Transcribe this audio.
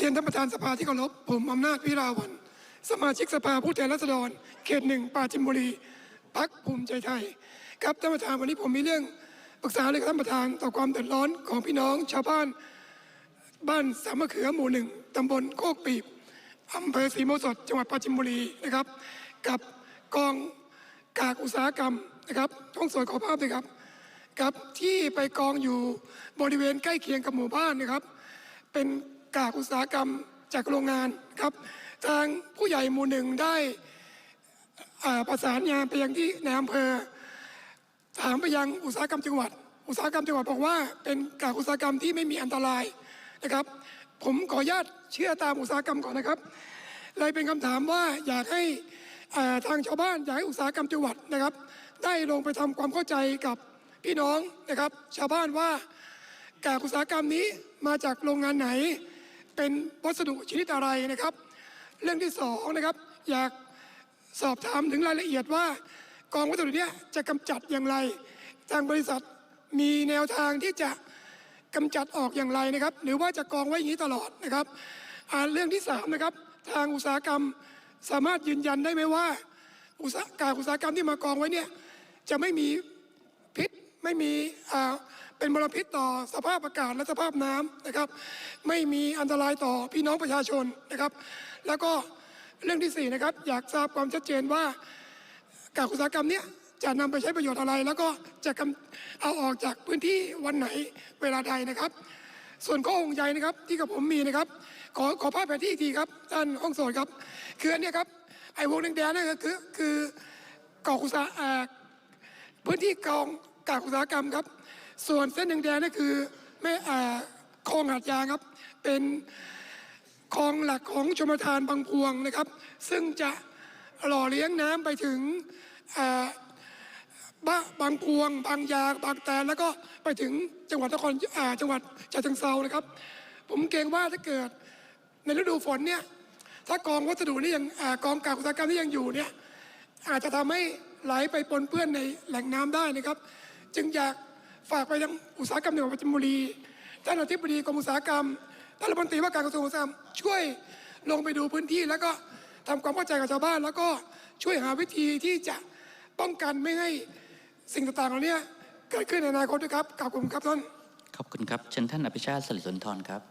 เรียนท่านประธานสภาที่เคารพผมอำนาจวิราวันสมาชิกสภาผู้แทนราษฎร เขตหนึ่งปราจินบุรีพักภูมิใจไทย ครับท่านประธานวันนี้ผมมีเรื่องปรึกษาเลยกับท่านประธานต่อความเดือดร้อนของพี่น้องชาวบ้าน บ้านสามมะเขือหมู่หนึ่งตำบลโคกปีบอำเภอศรีโมสดจังหวัดปราจินบุรีนะครับ กับกองกากอุตสาหกรรมนะครับต้องสวยขอภาพด้วยครับครับที่ไปกองอยู่บริเวณใกล้เคียงกับหมู่บ้านนะครับ เป็น กากอุตสาหกรรมจากโรงงานครับ ทางผู้ใหญ่หมู่หนึ่งได้ประสานงานไปยังที่ในอำเภอ ถามไปยังอุตสาหกรรมจังหวัด อุตสาหกรรมจังหวัดบอกว่า เป็นกากอุตสาหกรรมที่ไม่มีอันตรายนะครับ ผมขออนุญาตเชื่อตามอุตสาหกรรมก่อนนะครับ เลยเป็นคำถามว่าอยากให้ทางชาวบ้านอยากให้อุตสาหกรรมจังหวัดนะครับ ได้ลงไปทำความเข้าใจกับพี่น้องนะครับ ชาวบ้านว่ากากอุตสาหกรรมนี้มาจากโรงงานไหน เป็นวัสดุชนิดอะไรนะครับ เรื่องที่สองนะครับอยากสอบถามถึงรายละเอียดว่ากองวัสดุเนี้ยจะกำจัดอย่างไร ทางบริษัทมีแนวทางที่จะกำจัดออกอย่างไรนะครับ หรือว่าจะกองไว้อย่างนี้ตลอดนะครับอ่าเรื่องที่สามนะครับทางอุตสาหกรรมสามารถยืนยันได้ไหมว่าอุตสาหการอุตสาหกรรมที่มากองไว้เนี่ยจะไม่มีพิษไม่มีอ่า เป็นมลพิษต่อสภาพอากาศและสภาพน้ำนะครับ ไม่มีอันตรายต่อพี่น้องประชาชนนะครับ แล้วก็เรื่องที่สี่นะครับอยากทราบความชัดเจนว่ากากอุตสาหกรรมเนี้ยจะนำไปใช้ประโยชน์อะไร แล้วก็จะเอาออกจากพื้นที่วันไหนเวลาใดนะครับ ส่วนข้อหงใยนะครับที่กับผมมีนะครับ ขอขอภาพแผนที่อีกทีครับท่านห้องโสดครับคืออันเนี้ยครับไอ้วงแดงๆนั่นคือคือกากอุตสาหอ่าพื้นที่กองกากอุตสาหกรรมครับ ส่วนเส้นแดงๆนั่นคือแม่อ่าคลองหาดยางครับ เป็นคลองหลักของชมทานบางพวงนะครับ ซึ่งจะหล่อเลี้ยงน้ำไปถึงบ้าบางพวง บางยางบางแตนแล้วก็ไปถึงจังหวัดนครจังหวัดฉะเชิงเซานะครับ ผมเกรงว่าถ้าเกิดในฤดูฝนเนี่ยถ้ากองวัสดุนี่ยังอกองกากอุตสาหกรรมนี่ยังอยู่เนี่ยอาจจะทำให้ไหลไปปนเปื้อนในแหล่งน้ำได้นะครับ จึงอยาก ฝากไปยังอุตสาหกรรมจังหวัดปราจินบุรีท่านอธิบดีกรมอุตสาหกรรมท่านรัฐมนตรีว่าการกระทรวงอุตสาหกรรมช่วยลงไปดูพื้นที่ แล้วก็ทำความเข้าใจกับชาวบ้าน แล้วก็ช่วยหาวิธีที่จะป้องกันไม่ให้สิ่งต่างๆเหล่านี้เกิดขึ้นในอนาคตด้วยครับขอบคุณครับท่านขอบคุณครับเชิญท่านอภิชาติสลิดสุนทรครับ